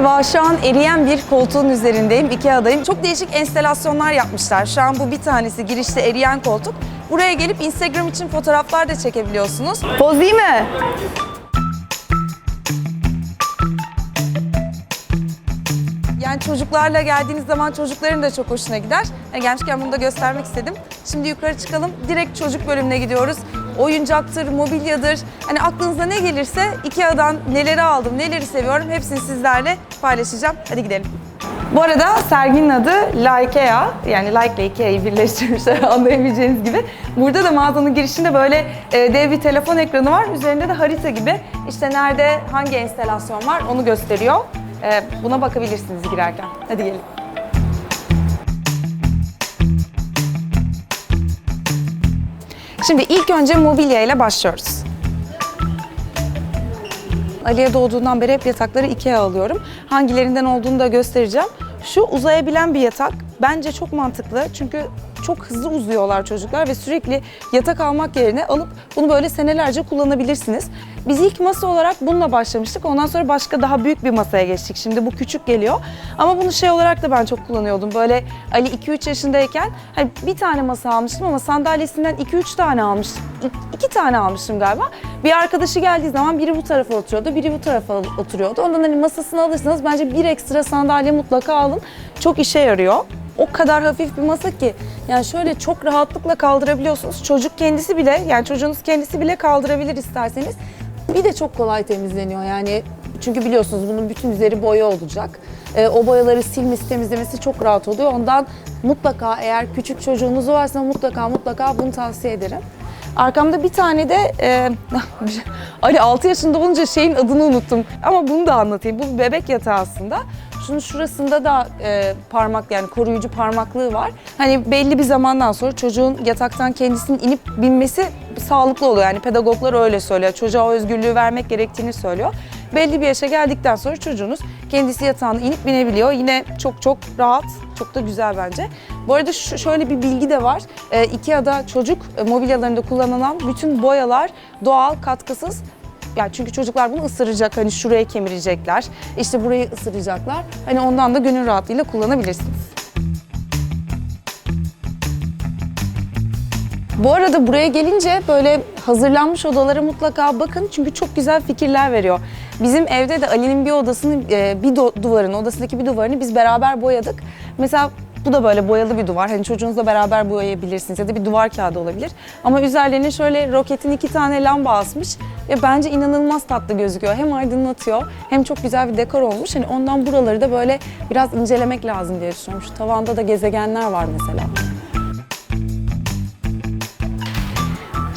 Merhaba, şu an eriyen bir koltuğun üzerindeyim. Ikea'dayım. Çok değişik enstalasyonlar yapmışlar. Şu an bu bir tanesi girişte eriyen koltuk. Buraya gelip Instagram için fotoğraflar da çekebiliyorsunuz. Poz değil mi? Yani çocuklarla geldiğiniz zaman çocukların da çok hoşuna gider. Yani gelmişken bunu da göstermek istedim. Şimdi yukarı çıkalım. Direkt çocuk bölümüne gidiyoruz. Oyuncaktır, mobilyadır. Hani aklınıza ne gelirse Ikea'dan neleri aldım, neleri seviyorum hepsini sizlerle paylaşacağım. Hadi gidelim. Bu arada serginin adı Likea. Yani Like ile Ikea'yı birleştirmişler anlayabileceğiniz gibi. Burada da mağazanın girişinde böyle e, dev bir telefon ekranı var. Üzerinde de harita gibi işte nerede hangi enstelasyon var onu gösteriyor. E, buna bakabilirsiniz girerken. Hadi gelin. Şimdi ilk önce mobilya ile başlıyoruz. Ali'ye doğduğundan beri hep yatakları Ikea alıyorum. Hangilerinden olduğunu da göstereceğim. Şu uzayabilen bir yatak bence çok mantıklı. Çünkü çok hızlı uzuyorlar çocuklar ve sürekli yatak almak yerine alıp bunu böyle senelerce kullanabilirsiniz. Biz ilk masa olarak bununla başlamıştık. Ondan sonra başka daha büyük bir masaya geçtik. Şimdi bu küçük geliyor. Ama bunu şey olarak da ben çok kullanıyordum. Böyle Ali 2-3 yaşındayken hani bir tane masa almıştım ama sandalyesinden 2-3 tane almıştım. 2 tane almıştım galiba. Bir arkadaşı geldiği zaman biri bu tarafa oturuyordu, biri bu tarafa oturuyordu. Ondan hani masasını alırsanız bence bir ekstra sandalye mutlaka alın. Çok işe yarıyor. O kadar hafif bir masa ki yani şöyle çok rahatlıkla kaldırabiliyorsunuz. Çocuk kendisi bile yani çocuğunuz kendisi bile kaldırabilir isterseniz. Bir de çok kolay temizleniyor yani çünkü biliyorsunuz bunun bütün üzeri boya olacak. Ee, o boyaları silmesi, temizlemesi çok rahat oluyor. Ondan mutlaka eğer küçük çocuğunuz varsa mutlaka mutlaka bunu tavsiye ederim. Arkamda bir tane de e, Ali 6 yaşında olunca şeyin adını unuttum. Ama bunu da anlatayım. Bu bir bebek yatağı aslında. Şunun şurasında da e, parmak yani koruyucu parmaklığı var. Hani belli bir zamandan sonra çocuğun yataktan kendisinin inip binmesi sağlıklı oluyor. Yani pedagoglar öyle söylüyor. Çocuğa o özgürlüğü vermek gerektiğini söylüyor. Belli bir yaşa geldikten sonra çocuğunuz kendisi yatağına inip binebiliyor. Yine çok çok rahat, çok da güzel bence. Bu arada şu, şöyle bir bilgi de var. E, Ikea'da çocuk e, mobilyalarında kullanılan bütün boyalar doğal, katkısız yani çünkü çocuklar bunu ısıracak, hani şuraya kemirecekler, işte burayı ısıracaklar. Hani ondan da gönül rahatlığıyla kullanabilirsiniz. Bu arada buraya gelince böyle hazırlanmış odalara mutlaka bakın çünkü çok güzel fikirler veriyor. Bizim evde de Ali'nin bir odasını, e, bir duvarını, odasındaki bir duvarını biz beraber boyadık. Mesela bu da böyle boyalı bir duvar. Hani çocuğunuzla beraber boyayabilirsiniz ya da bir duvar kağıdı olabilir. Ama üzerlerine şöyle roketin iki tane lamba asmış ve bence inanılmaz tatlı gözüküyor. Hem aydınlatıyor hem çok güzel bir dekor olmuş. Hani ondan buraları da böyle biraz incelemek lazım diye düşünüyorum. Şu tavanda da gezegenler var mesela.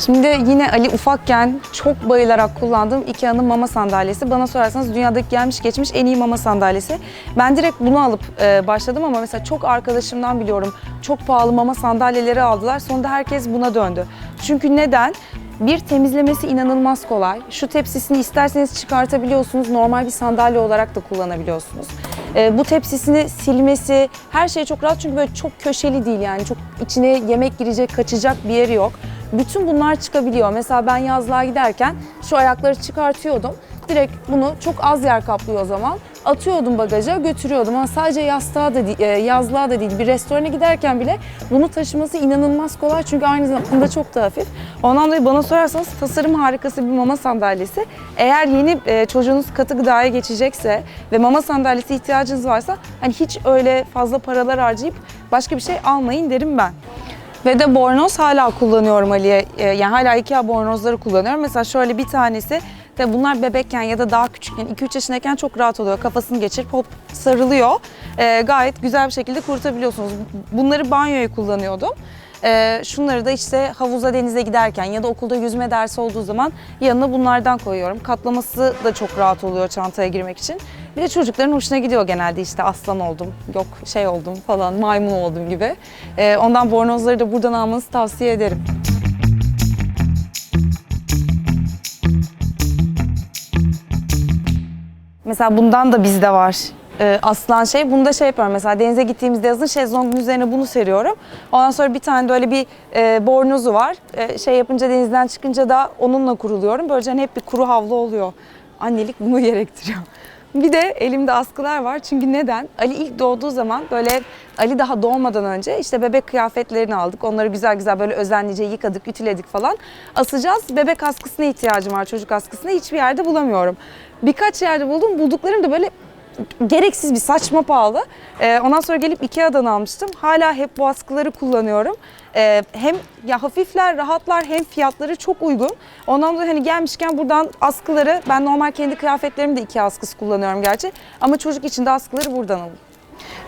Şimdi yine Ali ufakken çok bayılarak kullandığım Ikea'nın mama sandalyesi. Bana sorarsanız dünyadaki gelmiş geçmiş en iyi mama sandalyesi. Ben direkt bunu alıp e, başladım ama mesela çok arkadaşımdan biliyorum çok pahalı mama sandalyeleri aldılar. Sonunda herkes buna döndü. Çünkü neden? Bir temizlemesi inanılmaz kolay. Şu tepsisini isterseniz çıkartabiliyorsunuz. Normal bir sandalye olarak da kullanabiliyorsunuz. E, bu tepsisini silmesi, her şey çok rahat çünkü böyle çok köşeli değil yani. Çok içine yemek girecek, kaçacak bir yeri yok. Bütün bunlar çıkabiliyor. Mesela ben yazlığa giderken şu ayakları çıkartıyordum. Direkt bunu çok az yer kaplıyor o zaman. Atıyordum bagaja, götürüyordum. Ama sadece yastığa da e, yazlığa da değil. Bir restorana giderken bile bunu taşıması inanılmaz kolay. Çünkü aynı zamanda çok da hafif. Ondan dolayı bana sorarsanız tasarım harikası bir mama sandalyesi. Eğer yeni e, çocuğunuz katı gıdaya geçecekse ve mama sandalyesi ihtiyacınız varsa hani hiç öyle fazla paralar harcayıp başka bir şey almayın derim ben. Ve de bornoz hala kullanıyorum Ali'ye. Ee, Yani hala Ikea bornozları kullanıyorum. Mesela şöyle bir tanesi de bunlar bebekken ya da daha küçükken 2-3 yaşındayken çok rahat oluyor. Kafasını geçirip hop sarılıyor. Ee, gayet güzel bir şekilde kurutabiliyorsunuz. Bunları banyoya kullanıyordum. Ee, şunları da işte havuza denize giderken ya da okulda yüzme dersi olduğu zaman yanına bunlardan koyuyorum. Katlaması da çok rahat oluyor çantaya girmek için. Bir de çocukların hoşuna gidiyor genelde işte aslan oldum, yok şey oldum falan, maymun oldum gibi. Ee, ondan bornozları da buradan almanızı tavsiye ederim. Mesela bundan da bizde var. Ee, aslan şey. Bunu da şey yapıyorum mesela denize gittiğimizde yazın şezlongun üzerine bunu seriyorum. Ondan sonra bir tane de öyle bir e, bornozu var. E, şey yapınca denizden çıkınca da onunla kuruluyorum. Böylece hani hep bir kuru havlu oluyor. Annelik bunu gerektiriyor. Bir de elimde askılar var. Çünkü neden? Ali ilk doğduğu zaman böyle Ali daha doğmadan önce işte bebek kıyafetlerini aldık. Onları güzel güzel böyle özenlice yıkadık, ütüledik falan. Asacağız. Bebek askısına ihtiyacım var. Çocuk askısına hiçbir yerde bulamıyorum. Birkaç yerde buldum. Bulduklarım da böyle gereksiz bir saçma pahalı. Ee, ondan sonra gelip Ikea'dan almıştım. Hala hep bu askıları kullanıyorum. Ee, hem ya hafifler, rahatlar hem fiyatları çok uygun. Ondan dolayı hani gelmişken buradan askıları ben normal kendi kıyafetlerimi de Ikea askısı kullanıyorum gerçi. Ama çocuk için de askıları buradan alın.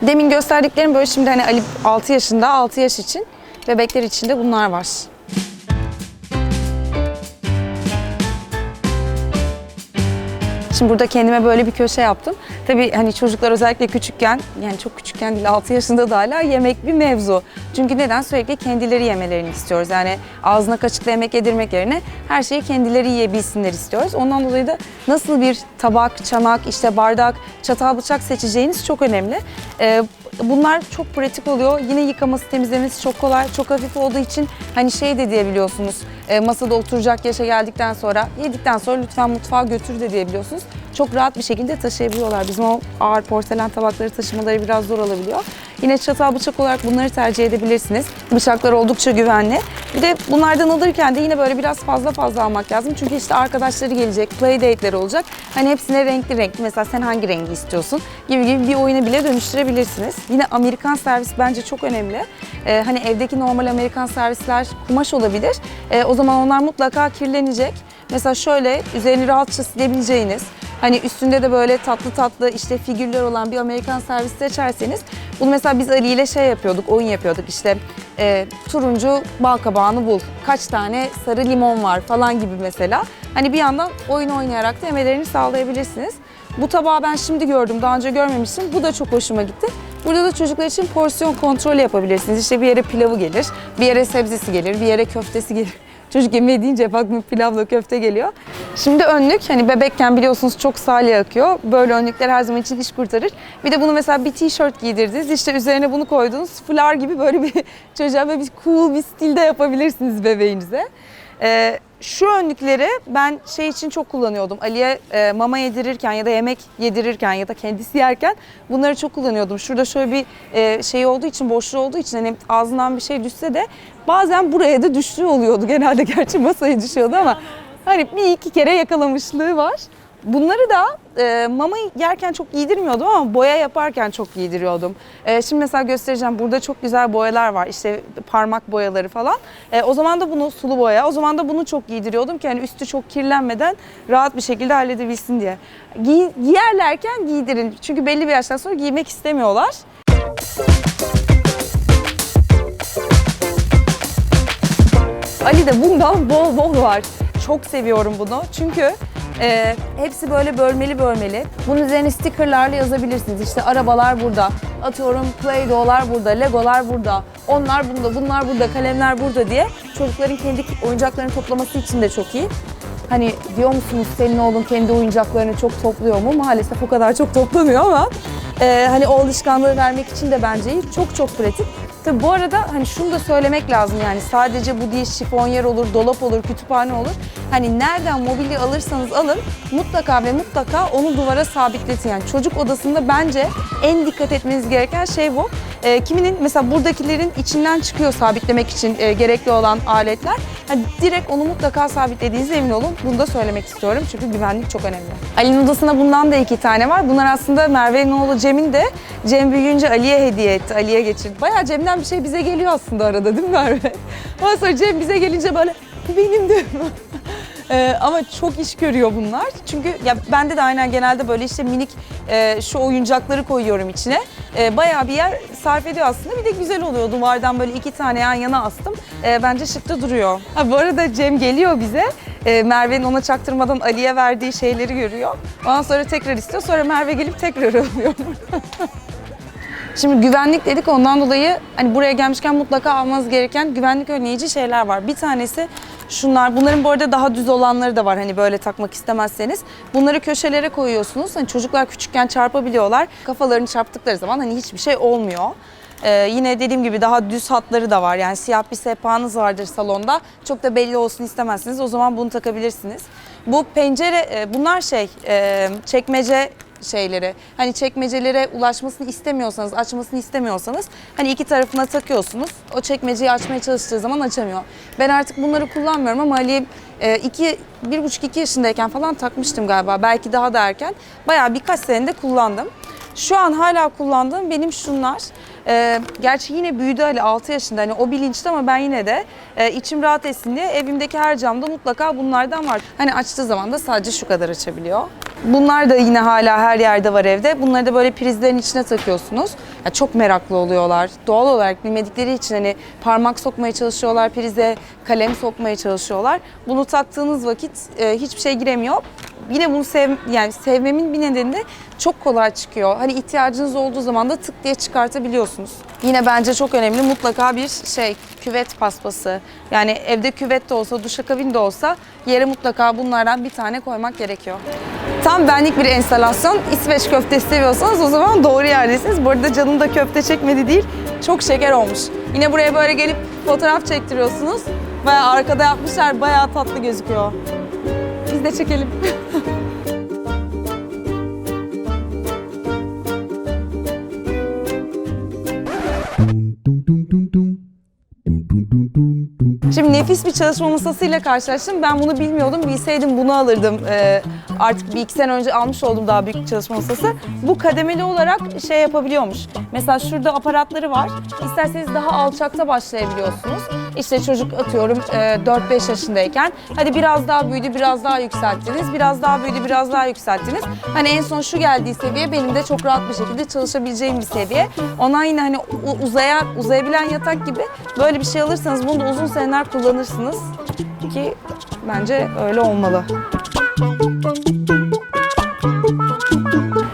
Demin gösterdiklerim böyle şimdi hani Ali 6 yaşında 6 yaş için bebekler için de bunlar var. Şimdi burada kendime böyle bir köşe yaptım. Tabii hani çocuklar özellikle küçükken, yani çok küçükken değil 6 yaşında da hala yemek bir mevzu. Çünkü neden? Sürekli kendileri yemelerini istiyoruz. Yani ağzına kaşıkla yemek yedirmek yerine her şeyi kendileri yiyebilsinler istiyoruz. Ondan dolayı da nasıl bir tabak, çanak, işte bardak, çatal, bıçak seçeceğiniz çok önemli. Ee, Bunlar çok pratik oluyor. Yine yıkaması, temizlemesi çok kolay, çok hafif olduğu için hani şey de diyebiliyorsunuz. e, masada oturacak yaşa geldikten sonra, yedikten sonra lütfen mutfağa götür de diyebiliyorsunuz. Çok rahat bir şekilde taşıyabiliyorlar. Bizim o ağır porselen tabakları taşımaları biraz zor olabiliyor. Yine çatal bıçak olarak bunları tercih edebilirsiniz. Bıçaklar oldukça güvenli. Bir de bunlardan alırken de yine böyle biraz fazla fazla almak lazım. Çünkü işte arkadaşları gelecek, play date'leri olacak. Hani hepsine renkli renkli. Mesela sen hangi rengi istiyorsun gibi gibi bir oyuna bile dönüştürebilirsiniz. Yine Amerikan servis bence çok önemli. Ee, hani evdeki normal Amerikan servisler kumaş olabilir. Ee, o zaman onlar mutlaka kirlenecek. Mesela şöyle üzerini rahatça silebileceğiniz, hani üstünde de böyle tatlı tatlı işte figürler olan bir Amerikan servis seçerseniz bunu mesela biz Ali ile şey yapıyorduk, oyun yapıyorduk işte e, turuncu bal kabağını bul, kaç tane sarı limon var falan gibi mesela. Hani bir yandan oyun oynayarak da yemelerini sağlayabilirsiniz. Bu tabağı ben şimdi gördüm, daha önce görmemiştim. Bu da çok hoşuma gitti. Burada da çocuklar için porsiyon kontrolü yapabilirsiniz. İşte bir yere pilavı gelir, bir yere sebzesi gelir, bir yere köftesi gelir. Çocuk yemeği deyince aklıma pilavla köfte geliyor. Şimdi önlük hani bebekken biliyorsunuz çok salya akıyor. Böyle önlükler her zaman için iş kurtarır. Bir de bunu mesela bir tişört giydirdiniz. işte üzerine bunu koydunuz. Fular gibi böyle bir çocuğa böyle bir cool bir stilde yapabilirsiniz bebeğinize. Ee, şu önlükleri ben şey için çok kullanıyordum. Ali'ye e, mama yedirirken ya da yemek yedirirken ya da kendisi yerken bunları çok kullanıyordum. Şurada şöyle bir e, şey olduğu için, boşluğu olduğu için hani ağzından bir şey düşse de bazen buraya da düştüğü oluyordu. Genelde gerçi masaya düşüyordu ama hani bir iki kere yakalamışlığı var. Bunları da e, mama yerken çok giydirmiyordum ama boya yaparken çok giydiriyordum. E, şimdi mesela göstereceğim. Burada çok güzel boyalar var. İşte parmak boyaları falan. E, o zaman da bunu sulu boya. O zaman da bunu çok giydiriyordum ki hani üstü çok kirlenmeden rahat bir şekilde halledebilsin diye. Giy, giyerlerken giydirin. Çünkü belli bir yaştan sonra giymek istemiyorlar. Ali de bundan bol bol var. Çok seviyorum bunu. Çünkü e, hepsi böyle bölmeli bölmeli. Bunun üzerine stickerlarla yazabilirsiniz. İşte arabalar burada. Atıyorum Play-Doh'lar burada, Legolar burada. Onlar bunda, bunlar burada, kalemler burada diye. Çocukların kendi oyuncaklarını toplaması için de çok iyi. Hani diyor musunuz senin oğlun kendi oyuncaklarını çok topluyor mu? Maalesef o kadar çok toplamıyor ama e, hani o alışkanlığı vermek için de bence. Çok çok pratik. Tabi bu arada hani şunu da söylemek lazım yani sadece bu değil şifonyer olur, dolap olur, kütüphane olur. Hani nereden mobilya alırsanız alın mutlaka ve mutlaka onu duvara sabitletin. Yani çocuk odasında bence en dikkat etmeniz gereken şey bu. E, kiminin mesela buradakilerin içinden çıkıyor sabitlemek için e, gerekli olan aletler. Hani direkt onu mutlaka sabitlediğinize emin olun. Bunu da söylemek istiyorum çünkü güvenlik çok önemli. Ali'nin odasında bundan da iki tane var. Bunlar aslında Merve'nin oğlu Cem'in de Cem büyüyünce Ali'ye hediye etti. Ali'ye geçirdi. Bayağı Cem'den bir şey bize geliyor aslında arada değil mi Merve? Ondan sonra Cem bize gelince böyle bu benimdi. Ee, ama çok iş görüyor bunlar. Çünkü ya bende de aynen genelde böyle işte minik e, şu oyuncakları koyuyorum içine. E, bayağı bir yer sarf ediyor aslında. Bir de güzel oluyor. Duvardan böyle iki tane yan yana astım. E, bence şık da duruyor. Ha, bu arada Cem geliyor bize. E, Merve'nin ona çaktırmadan Ali'ye verdiği şeyleri görüyor. Ondan sonra tekrar istiyor. Sonra Merve gelip tekrar alıyor. Şimdi güvenlik dedik ondan dolayı hani buraya gelmişken mutlaka almanız gereken güvenlik önleyici şeyler var. Bir tanesi şunlar. Bunların bu arada daha düz olanları da var hani böyle takmak istemezseniz. Bunları köşelere koyuyorsunuz. Hani çocuklar küçükken çarpabiliyorlar. Kafalarını çarptıkları zaman hani hiçbir şey olmuyor. Ee, yine dediğim gibi daha düz hatları da var. Yani siyah bir sehpanız vardır salonda. Çok da belli olsun istemezsiniz. O zaman bunu takabilirsiniz. Bu pencere, e, bunlar şey, e, çekmece şeyleri. Hani çekmecelere ulaşmasını istemiyorsanız, açmasını istemiyorsanız hani iki tarafına takıyorsunuz. O çekmeceyi açmaya çalıştığı zaman açamıyor. Ben artık bunları kullanmıyorum ama Ali e, iki, bir buçuk iki yaşındayken falan takmıştım galiba. Belki daha da erken. Bayağı birkaç senede kullandım. Şu an hala kullandığım benim şunlar. Ee, gerçi yine büyüdü Ali 6 yaşında hani o bilinçli ama ben yine de e, içim rahat etsin diye evimdeki her camda mutlaka bunlardan var. Hani açtığı zaman da sadece şu kadar açabiliyor. Bunlar da yine hala her yerde var evde. Bunları da böyle prizlerin içine takıyorsunuz. Ya çok meraklı oluyorlar. Doğal olarak bilmedikleri için hani parmak sokmaya çalışıyorlar prize, kalem sokmaya çalışıyorlar. Bunu taktığınız vakit e, hiçbir şey giremiyor yine bunu sev yani sevmemin bir nedeni de çok kolay çıkıyor. Hani ihtiyacınız olduğu zaman da tık diye çıkartabiliyorsunuz. Yine bence çok önemli mutlaka bir şey küvet paspası. Yani evde küvet de olsa, duşakabin de olsa yere mutlaka bunlardan bir tane koymak gerekiyor. Tam benlik bir enstalasyon. İsveç köftesi seviyorsanız o zaman doğru yerdesiniz. Bu arada canım da köfte çekmedi değil. Çok şeker olmuş. Yine buraya böyle gelip fotoğraf çektiriyorsunuz. Bayağı arkada yapmışlar. Bayağı tatlı gözüküyor. De çekelim. Şimdi nefis bir çalışma masasıyla karşılaştım. Ben bunu bilmiyordum. Bilseydim bunu alırdım. Ee, artık bir iki sene önce almış oldum daha büyük bir çalışma masası. Bu kademeli olarak şey yapabiliyormuş. Mesela şurada aparatları var. İsterseniz daha alçakta başlayabiliyorsunuz. İşte çocuk atıyorum e, 4-5 yaşındayken. Hadi biraz daha büyüdü, biraz daha yükselttiniz. Biraz daha büyüdü, biraz daha yükselttiniz. Hani en son şu geldiği seviye benim de çok rahat bir şekilde çalışabileceğim bir seviye. Ondan yine hani uzaya, uzayabilen yatak gibi böyle bir şey alırsanız bunu da uzun seneler kullanırsınız. Ki bence öyle olmalı.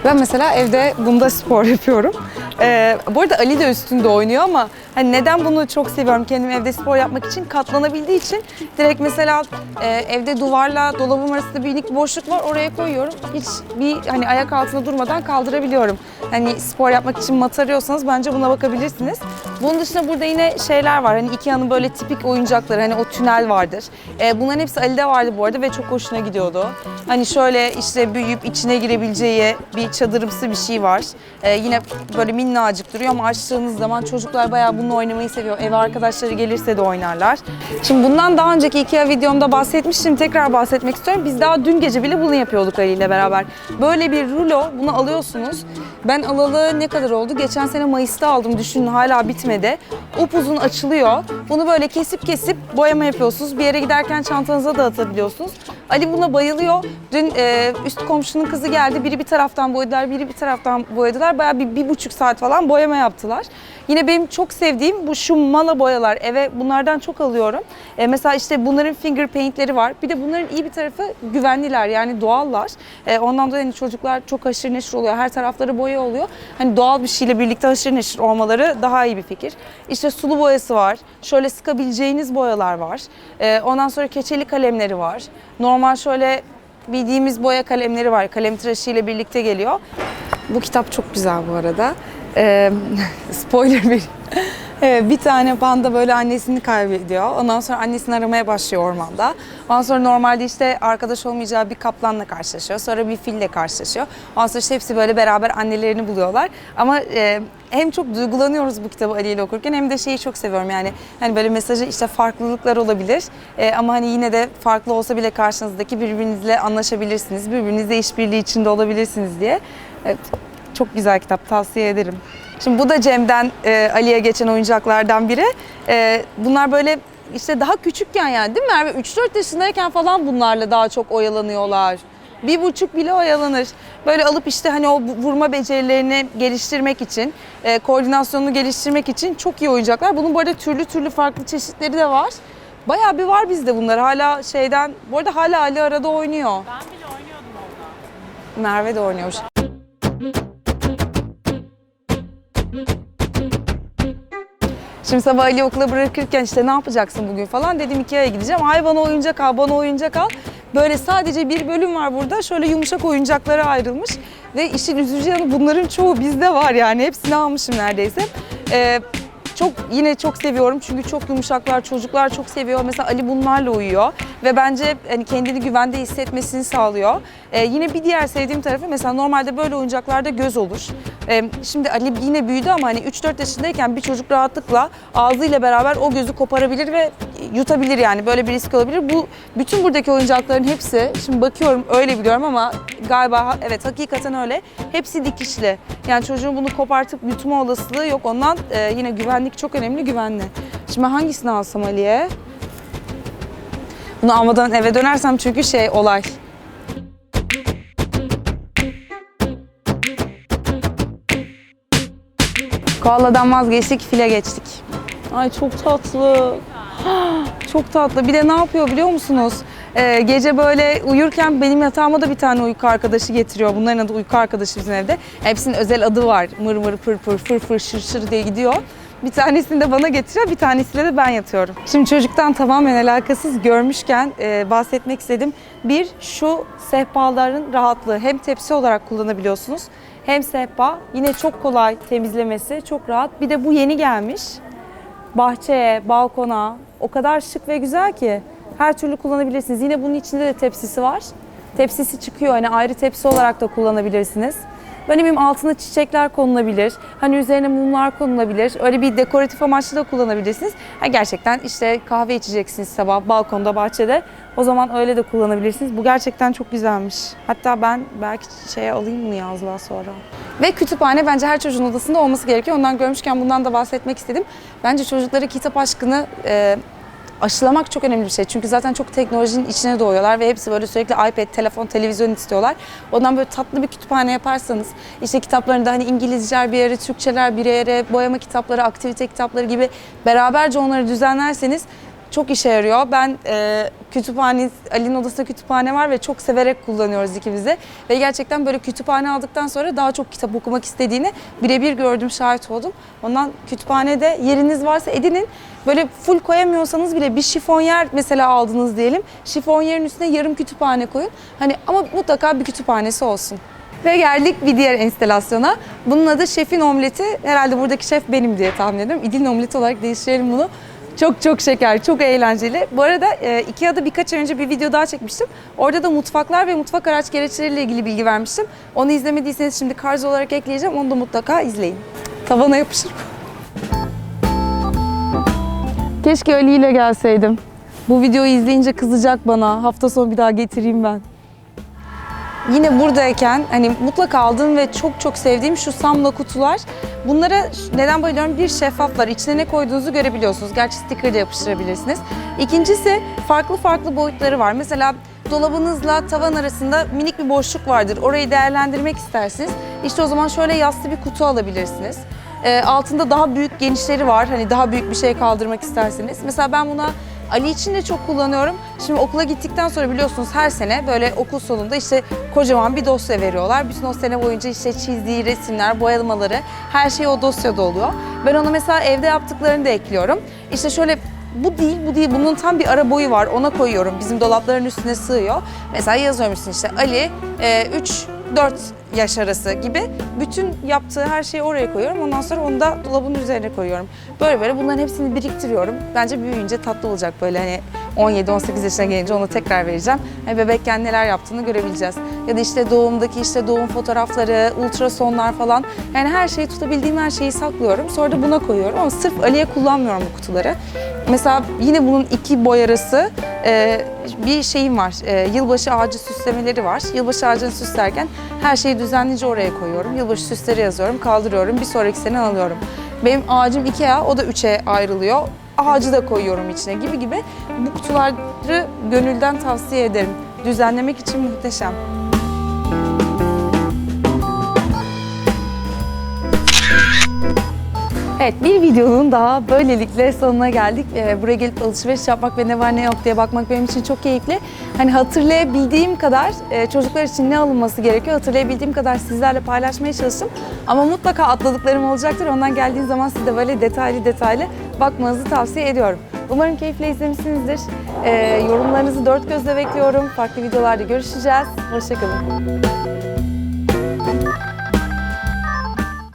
Ben mesela evde bunda spor yapıyorum. Ee, bu arada Ali de üstünde oynuyor ama hani neden bunu çok seviyorum kendim evde spor yapmak için katlanabildiği için direkt mesela e, evde duvarla dolabım arasında bir minik boşluk var oraya koyuyorum. Hiç bir hani ayak altında durmadan kaldırabiliyorum. Hani spor yapmak için mat arıyorsanız bence buna bakabilirsiniz. Bunun dışında burada yine şeyler var. Hani Ikea'nın böyle tipik oyuncakları hani o tünel vardır. Ee, bunların hepsi Ali'de vardı bu arada ve çok hoşuna gidiyordu. Hani şöyle işte büyüyüp içine girebileceği bir çadırımsı bir şey var. Ee, yine böyle minnacık duruyor ama açtığınız zaman çocuklar bayağı bununla oynamayı seviyor. Eve arkadaşları gelirse de oynarlar. Şimdi bundan daha önceki Ikea videomda bahsetmiştim. Tekrar bahsetmek istiyorum. Biz daha dün gece bile bunu yapıyorduk Ali ile beraber. Böyle bir rulo bunu alıyorsunuz. Ben alalı ne kadar oldu? Geçen sene Mayıs'ta aldım. Düşünün hala bitmedi. Upuzun açılıyor. Bunu böyle kesip kesip boyama yapıyorsunuz. Bir yere giderken çantanıza da atabiliyorsunuz. Ali buna bayılıyor. Dün e, üst komşunun kızı geldi. Biri bir taraftan boyadılar, biri bir taraftan boyadılar. Bayağı bir, bir buçuk saat falan boyama yaptılar. Yine benim çok sevdiğim bu şu mala boyalar. Eve bunlardan çok alıyorum. E, mesela işte bunların finger paint'leri var. Bir de bunların iyi bir tarafı güvenliler yani doğallar. E, ondan dolayı hani çocuklar çok haşır neşir oluyor. Her tarafları boya oluyor. Hani doğal bir şeyle birlikte haşır neşir olmaları daha iyi bir fikir. İşte sulu boyası var. Şöyle sıkabileceğiniz boyalar var. E, ondan sonra keçeli kalemleri var. Normal şöyle bildiğimiz boya kalemleri var. Kalem tıraşı ile birlikte geliyor. Bu kitap çok güzel bu arada. Ee, spoiler bir. Ee, bir tane panda böyle annesini kaybediyor. Ondan sonra annesini aramaya başlıyor ormanda. Ondan sonra normalde işte arkadaş olmayacağı bir kaplanla karşılaşıyor. Sonra bir fille karşılaşıyor. Ondan sonra işte hepsi böyle beraber annelerini buluyorlar. Ama e, hem çok duygulanıyoruz bu kitabı Ali ile okurken hem de şeyi çok seviyorum yani hani böyle mesajı işte farklılıklar olabilir E, ama hani yine de farklı olsa bile karşınızdaki birbirinizle anlaşabilirsiniz, birbirinizle işbirliği içinde olabilirsiniz diye. Evet, çok güzel kitap tavsiye ederim. Şimdi bu da Cem'den e, Ali'ye geçen oyuncaklardan biri. E, bunlar böyle işte daha küçükken yani değil mi Merve? 3-4 yaşındayken falan bunlarla daha çok oyalanıyorlar. Bir buçuk bile oyalanır. Böyle alıp işte hani o vurma becerilerini geliştirmek için, e, koordinasyonunu geliştirmek için çok iyi oyuncaklar. Bunun bu arada türlü türlü farklı çeşitleri de var. Bayağı bir var bizde bunlar. Hala şeyden, bu arada hala Ali arada oynuyor. Ben bile oynuyordum orada. Merve de oynuyor. Şimdi sabah Ali okula bırakırken işte ne yapacaksın bugün falan dedim Ikea'ya gideceğim. Ay bana oyuncak al, bana oyuncak al. Böyle sadece bir bölüm var burada. Şöyle yumuşak oyuncaklara ayrılmış. Ve işin üzücü yanı bunların çoğu bizde var yani. Hepsini almışım neredeyse. Ee, çok yine çok seviyorum çünkü çok yumuşaklar, çocuklar çok seviyor. Mesela Ali bunlarla uyuyor. ve bence hani kendini güvende hissetmesini sağlıyor. Ee, yine bir diğer sevdiğim tarafı mesela normalde böyle oyuncaklarda göz olur. Ee, şimdi Ali yine büyüdü ama hani 3-4 yaşındayken bir çocuk rahatlıkla ağzıyla beraber o gözü koparabilir ve yutabilir yani böyle bir risk olabilir. Bu bütün buradaki oyuncakların hepsi şimdi bakıyorum öyle biliyorum ama galiba evet hakikaten öyle. Hepsi dikişli. Yani çocuğun bunu kopartıp yutma olasılığı yok. Ondan e, yine güvenlik çok önemli güvenli. Şimdi hangisini alsam Ali'ye? Bunu almadan eve dönersem çünkü şey olay. Koala'dan vazgeçtik, file geçtik. Ay çok tatlı. Çok tatlı. Bir de ne yapıyor biliyor musunuz? Ee, gece böyle uyurken benim yatağıma da bir tane uyku arkadaşı getiriyor. Bunların adı uyku arkadaşı bizim evde. Hepsinin özel adı var. Mır mır pır pır fır fır şır şır diye gidiyor. Bir tanesini de bana getiriyor, bir tanesiyle de ben yatıyorum. Şimdi çocuktan tamamen alakasız görmüşken e, bahsetmek istedim. Bir, şu sehpaların rahatlığı. Hem tepsi olarak kullanabiliyorsunuz, hem sehpa. Yine çok kolay temizlemesi, çok rahat. Bir de bu yeni gelmiş bahçeye, balkona o kadar şık ve güzel ki her türlü kullanabilirsiniz. Yine bunun içinde de tepsisi var. Tepsisi çıkıyor hani ayrı tepsi olarak da kullanabilirsiniz. Böyle bileyim altına çiçekler konulabilir. Hani üzerine mumlar konulabilir. Öyle bir dekoratif amaçlı da kullanabilirsiniz. Ha gerçekten işte kahve içeceksiniz sabah balkonda, bahçede. O zaman öyle de kullanabilirsiniz. Bu gerçekten çok güzelmiş. Hatta ben belki şeye alayım bunu yazlığa sonra. Ve kütüphane bence her çocuğun odasında olması gerekiyor. Ondan görmüşken bundan da bahsetmek istedim. Bence çocuklara kitap aşkını e, aşılamak çok önemli bir şey. Çünkü zaten çok teknolojinin içine doğuyorlar ve hepsi böyle sürekli iPad, telefon, televizyon istiyorlar. Ondan böyle tatlı bir kütüphane yaparsanız işte kitaplarını da hani İngilizceler bir yere, Türkçeler bir yere, boyama kitapları, aktivite kitapları gibi beraberce onları düzenlerseniz çok işe yarıyor. Ben e, kütüphane, Ali'nin odasında kütüphane var ve çok severek kullanıyoruz ikimiz de. Ve gerçekten böyle kütüphane aldıktan sonra daha çok kitap okumak istediğini birebir gördüm, şahit oldum. Ondan kütüphanede yeriniz varsa edinin. Böyle full koyamıyorsanız bile bir şifonyer mesela aldınız diyelim. Şifonyerin üstüne yarım kütüphane koyun. Hani ama mutlaka bir kütüphanesi olsun. Ve geldik bir diğer enstelasyona. Bunun adı Şefin Omleti. Herhalde buradaki şef benim diye tahmin ediyorum. İdil'in omleti olarak değiştirelim bunu. Çok çok şeker, çok eğlenceli. Bu arada e, Ikea'da birkaç ay önce bir video daha çekmiştim. Orada da mutfaklar ve mutfak araç gereçleriyle ilgili bilgi vermiştim. Onu izlemediyseniz şimdi karz olarak ekleyeceğim. Onu da mutlaka izleyin. Tavana yapışır. Keşke Ali ile gelseydim. Bu videoyu izleyince kızacak bana. Hafta sonu bir daha getireyim ben. Yine buradayken hani mutlaka aldığım ve çok çok sevdiğim şu samla kutular. Bunlara neden bayılıyorum? Bir şeffaflar. İçine ne koyduğunuzu görebiliyorsunuz. Gerçi sticker de yapıştırabilirsiniz. İkincisi farklı farklı boyutları var. Mesela dolabınızla tavan arasında minik bir boşluk vardır. Orayı değerlendirmek istersiniz. İşte o zaman şöyle yassı bir kutu alabilirsiniz. Ee, altında daha büyük genişleri var. Hani daha büyük bir şey kaldırmak isterseniz. Mesela ben buna Ali için de çok kullanıyorum. Şimdi okula gittikten sonra biliyorsunuz her sene böyle okul sonunda işte kocaman bir dosya veriyorlar. Bütün o sene boyunca işte çizdiği resimler, boyamaları her şey o dosyada oluyor. Ben ona mesela evde yaptıklarını da ekliyorum. İşte şöyle bu değil, bu değil. Bunun tam bir ara boyu var. Ona koyuyorum. Bizim dolapların üstüne sığıyor. Mesela yazıyorum işte Ali 3 4 yaş arası gibi bütün yaptığı her şeyi oraya koyuyorum. Ondan sonra onu da dolabın üzerine koyuyorum. Böyle böyle bunların hepsini biriktiriyorum. Bence büyüyünce tatlı olacak böyle hani 17-18 yaşına gelince onu tekrar vereceğim. Hani bebekken neler yaptığını görebileceğiz. Ya da işte doğumdaki işte doğum fotoğrafları, ultrasonlar falan. Yani her şeyi tutabildiğim her şeyi saklıyorum. Sonra da buna koyuyorum ama sırf Ali'ye kullanmıyorum bu kutuları. Mesela yine bunun iki boy arası e, bir şeyim var. E, yılbaşı ağacı süslemeleri var. Yılbaşı ağacını süslerken her şeyi düzenlice oraya koyuyorum. Yılbaşı süsleri yazıyorum, kaldırıyorum. Bir sonraki sene alıyorum. Benim ağacım Ikea, o da üçe ayrılıyor. Ağacı da koyuyorum içine gibi gibi. Bu kutuları gönülden tavsiye ederim. Düzenlemek için muhteşem. Evet bir videonun daha böylelikle sonuna geldik. Ee, buraya gelip alışveriş yapmak ve ne var ne yok diye bakmak benim için çok keyifli. Hani hatırlayabildiğim kadar e, çocuklar için ne alınması gerekiyor hatırlayabildiğim kadar sizlerle paylaşmaya çalıştım. Ama mutlaka atladıklarım olacaktır. Ondan geldiğin zaman siz de böyle detaylı detaylı bakmanızı tavsiye ediyorum. Umarım keyifle izlemişsinizdir. Ee, yorumlarınızı dört gözle bekliyorum. Farklı videolarda görüşeceğiz. Hoşçakalın.